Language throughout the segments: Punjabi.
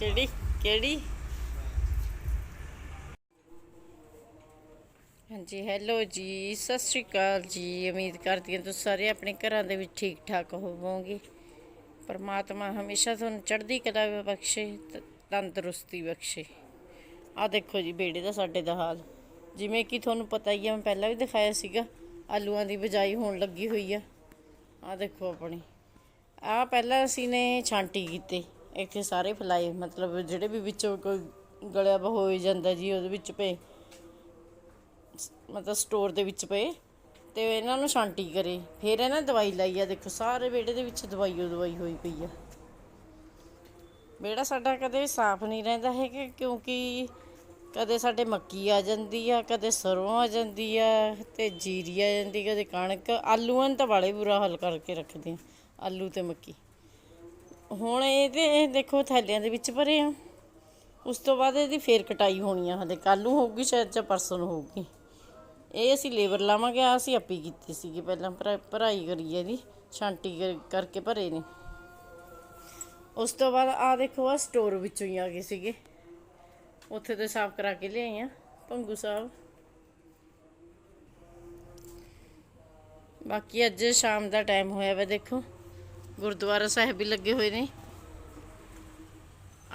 ਕਿਹੜੀ ਕਿਹੜੀ? ਹਾਂਜੀ ਹੈਲੋ ਜੀ, ਸਤਿ ਸ਼੍ਰੀ ਅਕਾਲ ਜੀ। ਉਮੀਦ ਕਰਦੀ ਹਾਂ ਤੁਸੀਂ ਸਾਰੇ ਆਪਣੇ ਘਰਾਂ ਦੇ ਵਿੱਚ ਠੀਕ ਠਾਕ ਹੋਵੋਗੇ। ਪਰਮਾਤਮਾ ਹਮੇਸ਼ਾ ਤੁਹਾਨੂੰ ਚੜ੍ਹਦੀ ਕਲਾ ਬਖਸ਼ੇ ਤੇ ਤੰਦਰੁਸਤੀ ਬਖਸ਼ੇ। ਆ ਦੇਖੋ ਜੀ ਬੇੜੇ ਦਾ ਸਾਡੇ ਦਾ ਹਾਲ। ਜਿਵੇਂ ਕਿ ਤੁਹਾਨੂੰ ਪਤਾ ਹੀ ਆ, ਮੈਂ ਪਹਿਲਾਂ ਵੀ ਦਿਖਾਇਆ ਸੀਗਾ, ਆਲੂਆਂ ਦੀ ਬਜਾਈ ਹੋਣ ਲੱਗੀ ਹੋਈ ਆ। ਆ ਦੇਖੋ ਆਪਣੀ। ਆ ਪਹਿਲਾਂ ਅਸੀਂ ਨੇ ਛਾਂਟੀ ਕੀਤੇ। ਇੱਥੇ ਸਾਰੇ ਫੈਲਾਏ ਮਤਲਬ ਜਿਹੜੇ ਵੀ ਵਿੱਚੋਂ ਕੋਈ ਗਲਿਆ ਵਾ ਹੋ ਜਾਂਦਾ ਜੀ, ਉਹਦੇ ਵਿੱਚ ਪਏ। ਮਤਲਬ ਸਟੋਰ ਦੇ ਵਿੱਚ ਪਏ। ਤੇ ਇਹਨਾਂ ਨੂੰ ਛਾਂਟੀ ਕਰੇ। ਫਿਰ ਇਹਨਾਂ ਨੇ ਦਵਾਈ ਲਾਈ ਆ, ਦੇਖੋ ਸਾਰੇ ਵਿਹੜੇ ਦੇ ਵਿੱਚ ਦਵਾਈ ਓ ਦਵਾਈ ਹੋਈ ਪਈ ਆ। ਵਿਹੜਾ ਸਾਡਾ ਕਦੇ ਸਾਫ਼ ਨਹੀਂ ਰਹਿੰਦਾ ਹੈ ਕਿ ਕਿਉਂਕਿ ਕਦੇ ਸਾਡੇ ਮੱਕੀ ਆ ਜਾਂਦੀ ਆ, ਕਦੇ ਸਰੋਂ ਆ ਜਾਂਦੀ ਆ, ਤੇ ਜੀਰੀ ਆ ਜਾਂਦੀ, ਕਦੇ ਕਣਕ। ਆਲੂਆਂ ਨੂੰ ਤਾਂ ਬੜੇ ਬੁਰਾ ਹਾਲ ਕਰਕੇ ਰੱਖਦੇ ਆ, ਆਲੂ ਤੇ ਮੱਕੀ। ਹੁਣ ਇਹਦੇ ਇਹ ਦੇਖੋ ਥੈਲਿਆਂ ਦੇ ਵਿੱਚ ਭਰੇ ਆ। ਉਸ ਤੋਂ ਬਾਅਦ ਇਹਦੀ ਫੇਰ ਕਟਾਈ ਹੋਣੀ ਆ, ਹਲੇ ਕੱਲ ਨੂੰ ਹੋਊਗੀ, ਸ਼ਾਇਦ ਜਾਂ ਪਰਸੋਂ ਨੂੰ ਹੋਊਗੀ। ਇਹ ਅਸੀਂ ਲੇਬਰ ਲਾਵਾਂਗੇ ਆ ਅਸੀਂ ਆਪੀ ਕੀਤੀ ਸੀਗੀ ਪਹਿਲਾਂ, ਭਰਾ- ਭਰਾਈ ਕਰੀ ਹੈ ਇਹਦੀ, ਛਾਂਟੀ ਕਰਕੇ ਭਰੇ ਨੇ। ਉਸ ਤੋਂ ਬਾਅਦ ਆ ਦੇਖੋ ਆ ਸਟੋਰ ਵਿੱਚੋਂ ਹੀ ਆ ਗਏ ਸੀਗੇ। ਉੱਥੇ ਤੇ ਸਾਫ਼ ਕਰਾ ਕੇ ਲਿਆਏ ਆ ਭੰਗੂ ਸਾਹਿਬ। ਬਾਕੀ ਅੱਜ ਸ਼ਾਮ ਦਾ ਟਾਈਮ ਹੋਇਆ ਵਾ, ਦੇਖੋ। ਗੁਰਦੁਆਰਾ ਸਾਹਿਬ ਵੀ ਲੱਗੇ ਹੋਏ ਨੇ।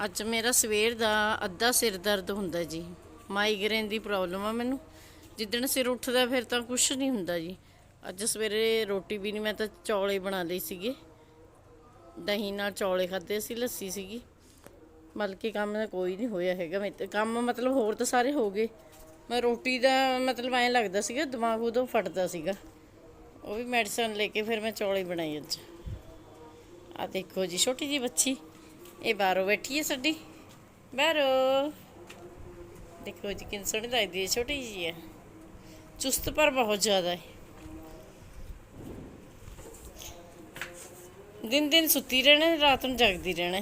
ਅੱਜ ਮੇਰਾ ਸਵੇਰ ਦਾ ਅੱਧਾ ਸਿਰ ਦਰਦ ਹੁੰਦਾ ਜੀ। ਮਾਈਗ੍ਰੇਨ ਦੀ ਪ੍ਰੋਬਲਮ ਆ ਮੈਨੂੰ। ਜਿੱਦਣ ਸਿਰ ਉੱਠਦਾ ਫਿਰ ਤਾਂ ਕੁਝ ਨਹੀਂ ਹੁੰਦਾ ਜੀ। ਅੱਜ ਸਵੇਰੇ ਰੋਟੀ ਵੀ ਨਹੀਂ, ਮੈਂ ਤਾਂ ਚੌਲੇ ਬਣਾ ਲਈ ਸੀਗੇ। ਦਹੀਂ ਨਾਲ ਚੌਲੇ ਖਾਦੇ ਸੀ, ਲੱਸੀ ਸੀਗੀ। ਬਲਕਿ ਕੰਮ ਦਾ ਕੋਈ ਨਹੀਂ ਹੋਇਆ ਹੈਗਾ। ਮੇਰੇ ਕੰਮ ਮਤਲਬ ਹੋਰ ਤਾਂ ਸਾਰੇ ਹੋ ਗਏ। ਮੈਂ ਰੋਟੀ ਦਾ ਮਤਲਬ ਐਂ ਲੱਗਦਾ ਸੀਗਾ, ਦਿਮਾਗ ਉਦੋਂ ਫਟਦਾ ਸੀਗਾ। ਉਹ ਵੀ ਮੈਡੀਸਨ ਲੈ ਕੇ ਫਿਰ ਮੈਂ ਚੌਲੇ ਬਣਾਈ ਅੱਜ। ਆ ਦੇਖੋ ਜੀ, ਛੋਟੀ ਜੀ ਬੱਚੀ। ਇਹ ਬਾਹਰੋਂ ਬੈਠੀ ਹੈ ਸਾਡੀ। ਬਾਹਰੋਂ। ਦੇਖੋ ਜੀ, ਕਿੰਨੀ ਸੋਹਣੀ ਲੱਗਦੀ ਹੈ, ਛੋਟੀ ਜੀ ਹੈ। ਚੁਸਤ ਪਰ ਬਹੁਤ ਜ਼ਿਆਦਾ ਹੈ। ਦਿਨ ਦਿਨ ਸੁੱਤੀ ਰਹਿਣਾ, ਰਾਤ ਨੂੰ ਜਾਗਦੀ ਰਹਿਣਾ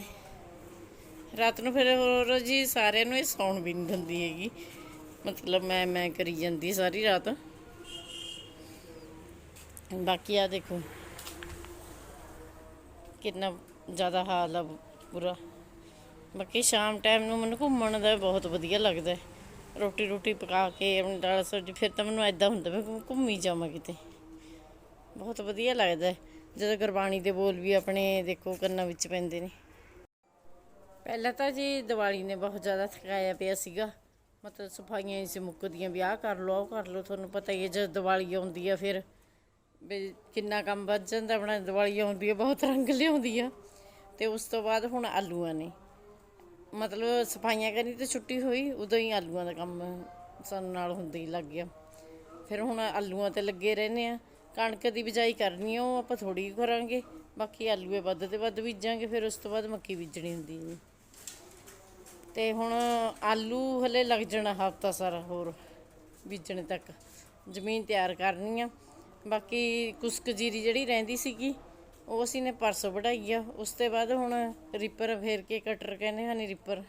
ਰਾਤ ਨੂੰ ਫਿਰ ਹੋਰ ਜੀ ਸਾਰਿਆਂ ਨੂੰ ਇਹ ਸੌਣ ਵੀ ਨਹੀਂ ਦਿੰਦੀ ਹੈਗੀ। ਮਤਲਬ ਮੈਂ ਮੈਂ ਕਰੀ ਜਾਂਦੀ ਸਾਰੀ ਰਾਤ। ਬਾਕੀ ਆ ਦੇਖੋ। ਕਿੰਨਾ ਜ਼ਿਆਦਾ ਹਾਲ ਆ ਬੁਰਾ। ਬਾਕੀ ਸ਼ਾਮ ਟਾਈਮ ਨੂੰ ਮੈਨੂੰ ਘੁੰਮਣ ਦਾ ਬਹੁਤ ਵਧੀਆ ਲੱਗਦਾ। ਰੋਟੀ ਰੋਟੀ ਪਕਾ ਕੇ ਆਪਣੀ ਦਾਲ ਸਬਜ਼ੀ, ਫਿਰ ਤਾਂ ਮੈਨੂੰ ਐਦਾਂ ਹੁੰਦਾ ਵੀ ਘੁੰਮੀ ਜਾਵਾਂ ਕਿਤੇ। ਬਹੁਤ ਵਧੀਆ ਲੱਗਦਾ। ਜਦੋਂ ਗੁਰਬਾਣੀ ਦੇ ਬੋਲ ਵੀ ਆਪਣੇ ਦੇਖੋ ਕੰਨਾਂ ਵਿੱਚ ਪੈਂਦੇ ਨੇ। ਪਹਿਲਾਂ ਤਾਂ ਜੀ ਦੀਵਾਲੀ ਨੇ ਬਹੁਤ ਜ਼ਿਆਦਾ ਥਕਾਇਆ ਪਿਆ ਸੀਗਾ। ਮਤਲਬ ਸਫਾਈਆਂ ਹੀ ਸੀ ਮੁੱਕਦੀਆਂ ਵੀ ਆਹ ਕਰ ਲਓ, ਆਹ ਕਰ ਲਓ, ਤੁਹਾਨੂੰ ਪਤਾ ਹੀ ਹੈ, ਜਦ ਦੀਵਾਲੀ ਆਉਂਦੀ ਆ ਫਿਰ ਵੀ ਕਿੰਨਾ ਕੰਮ ਵੱਧ ਜਾਂਦਾ ਆਪਣਾ ਦੀਵਾਲੀ ਆਉਂਦੀ ਹੈ ਬਹੁਤ ਰੰਗ ਲਿਆਉਂਦੀ ਆ। ਤੇ ਉਸ ਤੋਂ ਬਾਅਦ ਹੁਣ ਆਲੂਆਂ ਨੇ। ਮਤਲਬ ਸਫਾਈਆਂ ਕਰਨੀ ਤੇ ਛੁੱਟੀ ਹੋਈ, ਉਦੋਂ ਹੀ ਆਲੂਆਂ ਦਾ ਕੰਮ ਸਾਨੂੰ ਨਾਲ ਹੁੰਦੇ ਹੀ ਲੱਗ ਗਿਆ। ਫਿਰ ਹੁਣ ਆਲੂਆਂ ਤੇ ਲੱਗੇ ਰਹਿੰਦੇ ਆ। ਕਣਕ ਦੀ ਬਿਜਾਈ ਕਰਨੀ ਆ, ਉਹ ਆਪਾਂ ਥੋੜੀ ਕਰਾਂਗੇ। ਬਾਕੀ ਆਲੂਏ ਵੱਧ ਤੇ ਵੱਧ ਬੀਜਾਂਗੇ, ਫਿਰ ਉਸ ਤੋਂ ਬਾਅਦ ਮੱਕੀ ਬੀਜਣੀ ਹੁੰਦੀ ਹੈ ਜੀ। ਤੇ ਹੁਣ ਆਲੂ ਹਲੇ ਲੱਗ ਜਾਣਾ ਹਫਤਾ ਸਾਰਾ ਹੋਰ ਬੀਜਣੇ ਤੱਕ। ਜ਼ਮੀਨ ਤਿਆਰ ਕਰਨੀ ਆ। ਬਾਕੀ ਕੁਸਕ ਜੀਰੀ ਜਿਹੜੀ ਰਹਿੰਦੀ ਸੀਗੀ, ਉਹ ਅਸੀਂ ਨੇ ਪਰਸੋਂ ਵਢਾਈ ਆ। ਉਸ ਤੋਂ ਬਾਅਦ ਹੁਣ ਰਿਪਰ ਫੇਰ ਕੇ ਕਟਰ ਕਹਿੰਦੇ ਹਨ ਰਿਪਰ।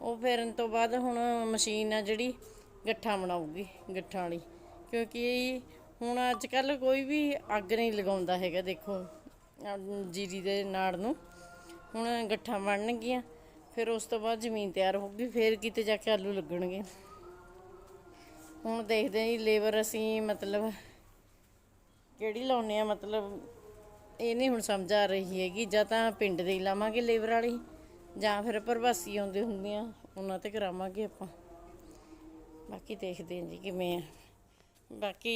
ਉਹ ਫੇਰਨ ਤੋਂ ਬਾਅਦ ਹੁਣ ਮਸ਼ੀਨ ਆ ਜਿਹੜੀ ਗੱਠਾਂ ਬਣਾਉਗੀ ਗੱਠਾਂ ਵਾਲੀ। ਕਿਉਂਕਿ ਹੁਣ ਅੱਜ ਕੱਲ ਕੋਈ ਵੀ ਅੱਗ ਨਹੀਂ ਲਗਾਉਂਦਾ ਹੈਗਾ, ਦੇਖੋ ਜੀਰੀ ਦੇ ਨਾੜ ਨੂੰ। ਹੁਣ ਗੱਠਾਂ ਬਣਨਗੀਆਂ, ਫਿਰ ਉਸ ਤੋਂ ਬਾਅਦ ਜ਼ਮੀਨ ਤਿਆਰ ਹੋਊਗੀ, ਫਿਰ ਕਿਤੇ ਜਾ ਕੇ ਆਲੂ ਲੱਗਣਗੇ। ਹੁਣ ਦੇਖਦੇ ਹਾਂ ਜੀ, ਲੇਬਰ ਅਸੀਂ ਮਤਲਬ ਕਿਹੜੀ ਲਾਉਨੇ ਆ? ਮਤਲਬ ਇਹ ਨਹੀਂ ਹੁਣ ਸਮਝ ਆ ਰਹੀ ਹੈਗੀ, ਜਾਂ ਤਾਂ ਪਿੰਡ ਦੇ ਹੀ ਲਾਵਾਂਗੇ ਲੇਬਰ ਵਾਲੀ ਜਾਂ ਫਿਰ ਪ੍ਰਵਾਸੀ ਆਉਂਦੇ ਹੁੰਦੇ ਆ, ਉਹਨਾਂ ਤੇ ਕਰਾਵਾਂਗੇ ਆਪਾਂ। ਬਾਕੀ ਦੇਖਦੇ ਹਾਂ ਜੀ ਕਿਵੇਂ ਆ। ਬਾਕੀ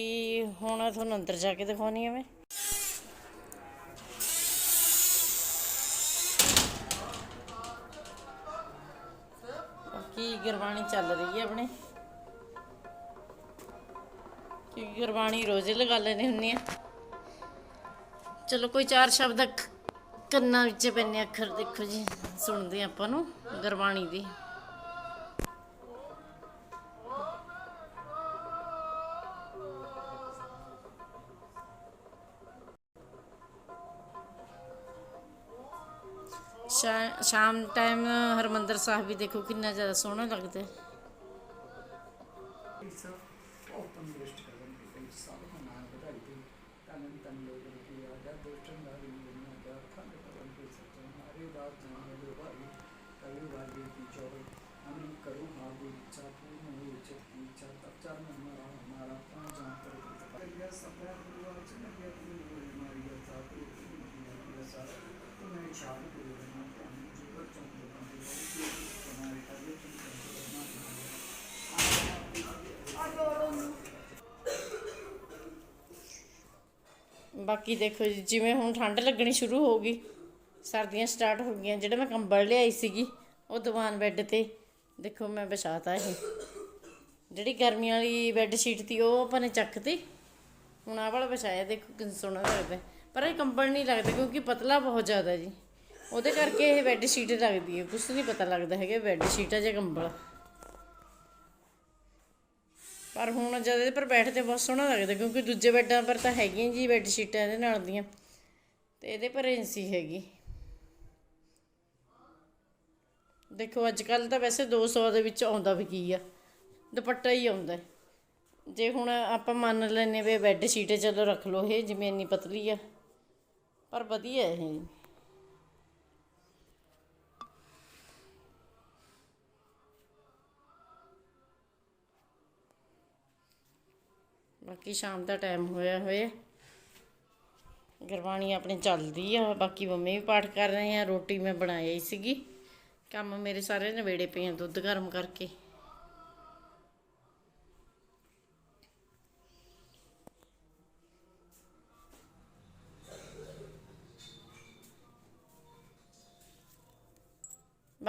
ਹੁਣ ਤੁਹਾਨੂੰ ਅੰਦਰ ਜਾ ਕੇ ਦਿਖਾਉਣੀ ਆ ਮੈਂ। ਬਾਕੀ ਗੁਰਬਾਣੀ ਚੱਲ ਰਹੀ ਹੈ ਆਪਣੇ। ਕਿਉਂਕਿ ਗੁਰਬਾਣੀ ਰੋਜ਼ੇ ਲਗਾ ਲੈਣੀ ਹੁੰਨੇ ਆ। ਚਲੋ ਕੋਈ ਚਾਰ ਸ਼ਬਦ ਕੰਨਾਂ ਵਿੱਚ ਪੈਣੇ ਅੱਖਰ, ਦੇਖੋ ਜੀ, ਸੁਣਦੇ ਆਪਾਂ ਨੂੰ ਗੁਰਬਾਣੀ ਦੀ। ਸ਼ਾਮ ਟਾਈਮ ਹਰਮੰਦਰ ਸਾਹਿਬ ਵੀ ਦੇਖੋ ਕਿੰਨਾ ਜ਼ਿਆਦਾ ਸੋਹਣਾ ਲੱਗਦਾ। ਹੈ ਤਾਂ ਜੀ ਪਰ ਚੰਦ ਲੋਕਾਂ ਦੇ ਬਹੁਤ ਕਮਾਲ ਕਰੇ ਤੂੰ ਬਾਕੀ ਦੇਖੋ ਜੀ, ਜਿਵੇਂ ਹੁਣ ਠੰਡ ਲੱਗਣੀ ਸ਼ੁਰੂ ਹੋ ਗਈ, ਸਰਦੀਆਂ ਸਟਾਰਟ ਹੋ ਗਈਆਂ, ਜਿਹੜਾ ਮੈਂ ਕੰਬਲ ਲਿਆਈ ਸੀਗੀ, ਉਹ ਦੀਵਾਨ ਬੈੱਡ ਤੇ, ਦੇਖੋ ਮੈਂ ਵਿਛਾਤਾ ਇਹ। ਜਿਹੜੀ ਗਰਮੀ ਵਾਲੀ ਬੈੱਡ ਸ਼ੀਟ ਤੀ ਉਹ ਆਪਾਂ ਨੇ ਚੱਕਤੀ। ਹੁਣ ਆਹ ਵਾਲਾ ਵਿਛਾਇਆ, ਦੇਖੋ ਕਿੰਨਾ ਸੋਹਣਾ ਲੱਗਦਾ ਪਰ ਇਹ ਕੰਬਲ ਨਹੀਂ ਲੱਗਦਾ ਕਿਉਂਕਿ ਪਤਲਾ ਬਹੁਤ ਜ਼ਿਆਦਾ ਜੀ। ਉਹਦੇ ਕਰਕੇ ਇਹ ਬੈੱਡ ਸ਼ੀਟ ਲੱਗਦੀ ਹੈ, ਕੁਛ ਨਹੀਂ ਪਤਾ ਲੱਗਦਾ ਹੈਗਾ ਬੈੱਡ ਸ਼ੀਟ ਆ ਜਾਂ ਕੰਬਲ। ਆ। ਪਰ ਹੁਣ ਜਦ ਇਹਦੇ ਪਰ ਬੈਠਦੇ ਬਹੁਤ ਸੋਹਣਾ ਲੱਗਦਾ, ਕਿਉਂਕਿ ਦੂਜੇ ਬੈੱਡਾਂ ਪਰ ਤਾਂ ਹੈਗੀਆਂ ਜੀ ਬੈੱਡ ਸ਼ੀਟਾਂ ਇਹਦੇ ਨਾਲ ਦੀਆਂ। ਤੇ ਇਹਦੇ ਪਰ ਇੰਸੀ ਹੈਗੀ। ਦੇਖੋ ਅੱਜ ਕੱਲ ਤਾਂ ਵੈਸੇ 200 ਦੇ ਵਿੱਚ ਆਉਂਦਾ ਵੀ ਕੀ ਆ। ਦੁਪੱਟਾ ਹੀ ਆਉਂਦਾ। ਹੈ। ਜੇ ਹੁਣ ਆਪਾਂ ਮੰਨ ਲੈਨੇ ਵੀ ਬੈੱਡ ਸ਼ੀਟ ਚਲੋ ਰੱਖ ਲਓ ਇਹ, ਜਿਵੇਂ ਇੰਨੀ ਪਤਲੀ ਆ। ਪਰ ਵਧੀਆ ਇਹ। ਬਾਕੀ ਸ਼ਾਮ ਦਾ ਟਾਈਮ ਹੋਇਆ ਹੋਇਆ। ਗੁਰਬਾਣੀ ਆਪਣੇ ਚੱਲਦੀ ਆ, ਬਾਕੀ ਮੰਮੀ ਵੀ ਪਾਠ ਕਰ ਰਹੇ ਆ, ਰੋਟੀ ਮੈਂ ਬਣਾਈ ਸੀਗੀ। ਕੰਮ ਮੇਰੇ ਸਾਰੇ ਨਵੇੜੇ ਪਏ ਆ ਦੁੱਧ ਗਰਮ ਕਰਕੇ।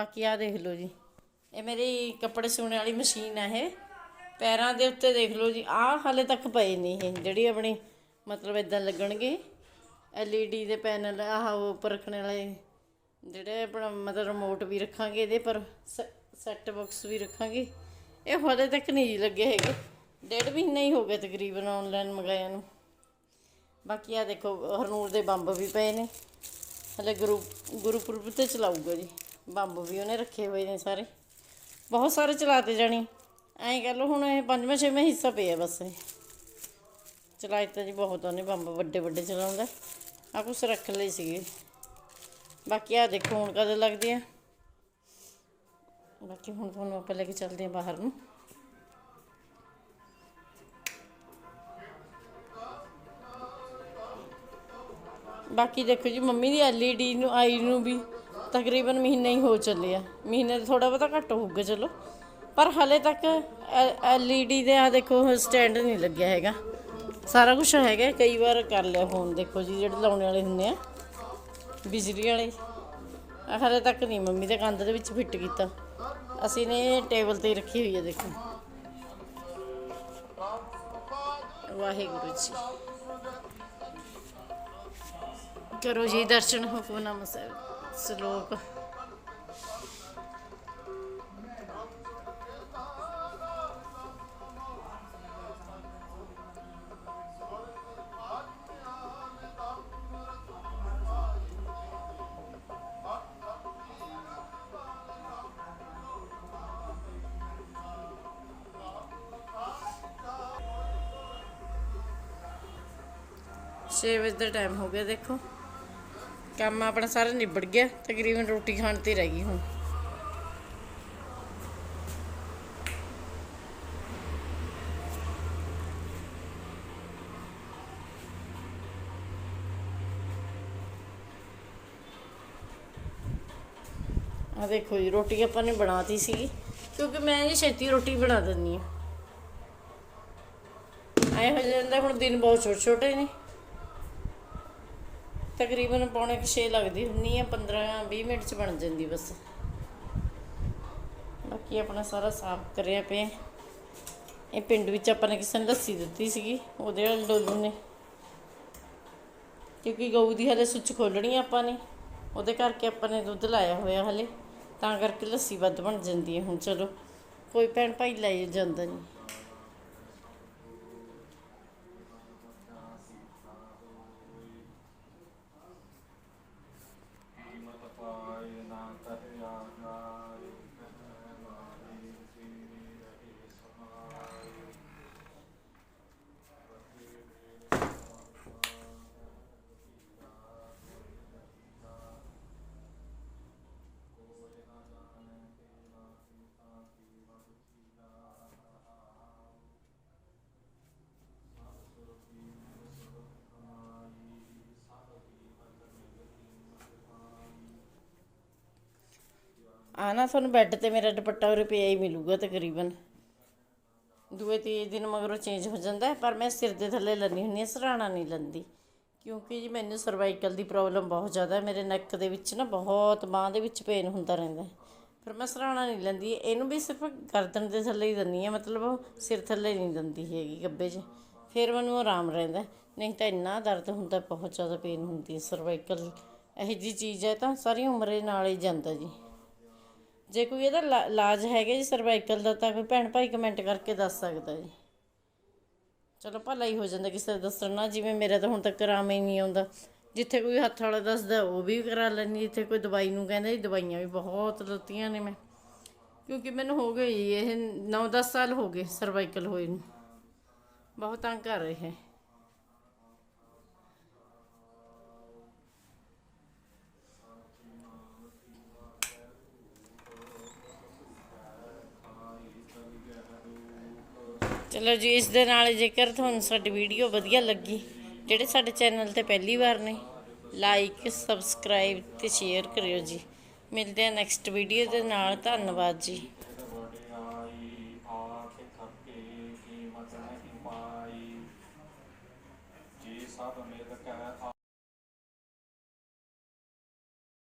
ਬਾਕੀ ਆ ਦੇਖ ਲਓ ਜੀ। ਇਹ ਮੇਰੀ ਕੱਪੜੇ ਸਿਉਣ ਵਾਲੀ ਮਸ਼ੀਨ ਆ ਇਹ। ਪੈਰਾਂ ਦੇ ਉੱਤੇ ਦੇਖ ਲਓ ਜੀ, ਆਹ ਹਾਲੇ ਤੱਕ ਪਏ ਨਹੀਂ ਇਹ, ਜਿਹੜੀ ਆਪਣੀ ਮਤਲਬ ਇਦਾਂ ਲੱਗਣਗੇ। LED ਦੇ ਪੈਨਲ, ਆਹ ਉੱਪਰ ਰੱਖਣ ਵਾਲੇ ਜਿਹੜੇ ਆਪਣਾ ਮਤਲਬ ਰਿਮੋਟ ਵੀ ਰੱਖਾਂਗੇ ਇਹਦੇ, ਪਰ ਸੈੱਟ ਬਾਕਸ ਵੀ ਰੱਖਾਂਗੇ। ਇਹ ਹਾਲੇ ਤੱਕ ਨਹੀਂ ਜੀ ਲੱਗੇ ਹੈਗੇ। ਡੇਢ ਮਹੀਨਾ ਹੀ ਹੋ ਗਿਆ ਤਕਰੀਬਨ ਆਨਲਾਈਨ ਮੰਗਾਇਆ ਨੂੰ। ਬਾਕੀ ਆ ਦੇਖੋ, ਹਰਨੂਰ ਦੇ ਬੰਬ ਵੀ ਪਏ ਨੇ। ਹਲੇ ਗੁਰੂ ਗੁਰਪੁਰਬ ਤੇ ਚਲਾਊਗਾ ਜੀ। ਬੰਬ ਵੀ ਉਹਨੇ ਰੱਖੇ ਹੋਏ ਨੇ ਸਾਰੇ। ਬਹੁਤ ਸਾਰੇ ਚਲਾਤੇ ਜਾਣੀ। ਐਂ ਕਹਿ ਲਓ ਹੁਣ ਇਹ ਪੰਜਵਾਂ, ਛੇਵਾਂ ਹਿੱਸਾ ਪਿਆ ਬਸ ਇਹ। ਚਲਾਏ ਤਾਂ ਜੀ ਬਹੁਤ ਉਹਨੇ ਬੰਬ ਵੱਡੇ ਵੱਡੇ ਚਲਾਉਂਦਾ। ਆ ਕੁਛ ਰੱਖ ਲਈ ਸੀਗੇ। ਬਾਕੀ ਆ ਦੇਖੋ ਹੁਣ ਕਦੋਂ ਲੱਗਦੇ ਆ। ਬਾਕੀ ਹੁਣ ਤੁਹਾਨੂੰ ਆਪਾਂ ਲੈ ਕੇ ਚੱਲਦੇ ਆ ਬਾਹਰ ਨੂੰ। ਬਾਕੀ ਦੇਖੋ ਜੀ ਮੰਮੀ ਦੀ ਐਲਈਡੀ ਨੂੰ, ਆਈ ਨੂੰ ਵੀ ਤਕਰੀਬਨ ਮਹੀਨਾ ਹੀ ਹੋ ਚੱਲਿਆ ਮਹੀਨੇ ਦਾ ਥੋੜਾ ਬਹੁਤਾ ਘੱਟ ਹੋਊਗਾ, ਚਲੋ। ਪਰ ਹਲੇ ਤੱਕ ਐਲਈਡੀ ਦੇ ਆ ਦੇਖੋ, ਸਟੈਂਡ ਨਹੀਂ ਲੱਗਿਆ ਹੈਗਾ। ਸਾਰਾ ਕੁਝ ਹੈਗਾ, ਕਈ ਵਾਰ ਕਰ ਲਿਆ ਫੋਨ, ਦੇਖੋ ਜੀ, ਜਿਹੜੇ ਲਾਉਣੇ ਵਾਲੇ ਹੁੰਦੇ ਆ, ਬਿਜਲੀ ਵਾਲੇ। ਆਹ ਹਲੇ ਤੱਕ ਨਹੀਂ, ਮੰਮੀ ਦੇ ਕੰਧ ਦੇ ਵਿੱਚ ਫਿੱਟ ਕੀਤਾ। ਅਸੀਂ ਨੇ ਟੇਬਲ ਤੇ ਹੀ ਰੱਖੀ ਹੋਈ ਹੈ ਦੇਖੋ। ਵਾਹਿਗੁਰੂ ਜੀ। ਕਰੋ ਜੀ ਦਰਸ਼ਨ ਹੁਕਮਨਾਮਾ ਸਾਹਿਬ। ਸ਼ਲੋਕ ਛੇ ਵਜੇ ਦਾ ਟਾਈਮ ਹੋ ਗਿਆ ਦੇਖੋ ਕੰਮ ਆਪਣਾ ਸਾਰਾ ਨਿਬੜ ਗਿਆ, ਤਕਰੀਬਨ ਰੋਟੀ ਖਾਣ ਤੇ ਰਹਿ ਗਈ ਹੁਣ। ਆ ਦੇਖੋ ਜੀ, ਰੋਟੀ ਆਪਾਂ ਨੇ ਬਣਾਤੀ ਸੀ ਕਿਉਂਕਿ ਮੈਂ ਇਹ ਛੇਤੀ ਰੋਟੀ ਬਣਾ ਦਿੰਦੀ ਆ ਐ ਹੋ ਜਾਂਦਾ ਹੁਣ ਦਿਨ ਬਹੁਤ ਛੋਟੇ ਛੋਟੇ ਨੇ। ਤਕਰੀਬਨ ਪੌਣੇ ਕੁ ਛੇ ਲੱਗਦੀ ਹੁੰਨੀ ਆ 15 20 ਮਿੰਟ ਚ ਬਣ ਜਾਂਦੀ ਬਸ। ਬਾਕੀ ਆਪਣਾ ਸਾਰਾ ਸਾਫ਼ ਕਰਿਆ ਪਿਆ। ਇਹ ਪਿੰਡ ਵਿੱਚ ਆਪਾਂ ਨੇ ਕਿਸੇ ਨੇ ਲੱਸੀ ਦਿੱਤੀ ਸੀਗੀ, ਉਹਦੇ ਨਾਲ ਡੋਲੂ ਨੇ। ਕਿਉਂਕਿ ਗਊ ਦੀ ਹਲੇ ਸੁੱਚ ਖੋਲਣੀ ਆ ਆਪਾਂ ਨੇ, ਉਹਦੇ ਕਰਕੇ ਆਪਾਂ ਨੇ ਦੁੱਧ ਲਾਇਆ ਹੋਇਆ ਹਲੇ। ਤਾਂ ਕਰਕੇ ਲੱਸੀ ਵੱਧ ਬਣ ਜਾਂਦੀ ਹੈ ਹੁਣ, ਚਲੋ। ਕੋਈ ਭੈਣ ਭਾਈ ਲੈ ਜਾਂਦਾ ਨਹੀਂ ਆ ਨਾ ਤੁਹਾਨੂੰ ਬੈੱਡ ਤੇ ਮੇਰਾ ਦੁਪੱਟਾ ਉਰੇ ਪਿਆ ਹੀ ਮਿਲੂਗਾ ਤਕਰੀਬਨ। ਦੂਏ ਤੀਏ ਦਿਨ ਮਗਰੋਂ ਚੇਂਜ ਹੋ ਜਾਂਦਾ ਪਰ ਮੈਂ ਸਿਰ ਦੇ ਥੱਲੇ ਲੈਂਦੀ ਹੁੰਦੀ ਹਾਂ, ਸਰਾਣਾ ਨਹੀਂ ਲੈਂਦੀ। ਕਿਉਂਕਿ ਜੀ ਮੈਨੂੰ ਸਰਵਾਈਕਲ ਦੀ ਪ੍ਰੋਬਲਮ ਬਹੁਤ ਜ਼ਿਆਦਾ ਹੈ, ਮੇਰੇ ਨੈਕ ਦੇ ਵਿੱਚ ਨਾ ਬਹੁਤ ਬਾਹ ਦੇ ਵਿੱਚ ਪੇਨ ਹੁੰਦਾ ਰਹਿੰਦਾ ਹੈ। ਫਿਰ ਮੈਂ ਸਰਾਣਾ ਨਹੀਂ ਲੈਂਦੀ, ਇਹਨੂੰ ਵੀ ਸਿਰਫ ਗਰਦਨ ਦੇ ਥੱਲੇ ਹੀ ਦਿੰਦੀ ਹਾਂ, ਮਤਲਬ ਸਿਰ ਥੱਲੇ ਨਹੀਂ ਦਿੰਦੀ ਹੈਗੀ ਗੱਬੇ 'ਚ। ਫਿਰ ਮੈਨੂੰ ਆਰਾਮ ਰਹਿੰਦਾ ਨਹੀਂ ਤਾਂ ਇੰਨਾ ਦਰਦ ਹੁੰਦਾ, ਬਹੁਤ ਜ਼ਿਆਦਾ ਪੇਨ ਹੁੰਦੀ ਹੈ ਸਰਵਾਈਕਲ ਇਹੋ ਜੀ ਚੀਜ਼ ਹੈ ਤਾਂ ਸਾਰੀ ਉਮਰੇ ਨਾਲ ਹੀ ਜਾਂਦਾ ਜੀ। ਜੇ ਕੋਈ ਇਹਦਾ ਲਾ- ਇਲਾਜ ਹੈਗਾ ਜੀ ਸਰਵਾਈਕਲ ਦਾ, ਤਾਂ ਕੋਈ ਭੈਣ ਭਾਈ ਕਮੈਂਟ ਕਰਕੇ ਦੱਸ ਸਕਦਾ ਜੀ। ਚਲੋ ਭਲਾ ਹੀ ਹੋ ਜਾਂਦਾ ਕਿਸੇ ਦਾ ਦੱਸਣ ਨਾਲ, ਜਿਵੇਂ ਮੇਰਾ ਤਾਂ ਹੁਣ ਤੱਕ ਆਰਾਮ ਹੀ ਨਹੀਂ ਆਉਂਦਾ। ਜਿੱਥੇ ਕੋਈ ਹੱਥ ਵਾਲਾ ਦੱਸਦਾ, ਉਹ ਵੀ ਕਰਾ ਲੈਂਦੀ ਜਿੱਥੇ ਕੋਈ ਦਵਾਈ ਨੂੰ ਕਹਿੰਦਾ ਜੀ ਦਵਾਈਆਂ ਵੀ ਬਹੁਤ ਲੱਤੀਆਂ ਨੇ ਮੈਂ। ਕਿਉਂਕਿ ਮੈਨੂੰ ਹੋ ਗਈ ਜੀ, ਇਹ 9-10 ਸਾਲ ਹੋ ਗਏ ਸਰਵਾਈਕਲ ਹੋਏ ਨੂੰ। ਬਹੁਤ ਤੰਗ ਕਰ ਰਹੇ ਹੈ। ਚਲੋ ਜੀ, ਇਸ ਦੇ ਨਾਲ ਜੇਕਰ ਤੁਹਾਨੂੰ ਸਾਡੀ ਵੀਡੀਓ ਵਧੀਆ ਲੱਗੀ, ਜਿਹੜੇ ਸਾਡੇ ਚੈਨਲ ਤੇ ਪਹਿਲੀ ਵਾਰ ਨੇ ਲਾਈਕ ਸਬਸਕ੍ਰਾਈਬ ਤੇ ਸ਼ੇਅਰ ਕਰਿਓ ਜੀ। ਮਿਲਦੇ ਆ ਨੈਕਸਟ ਵੀਡੀਓ ਦੇ ਨਾਲ। ਧੰਨਵਾਦ ਜੀ।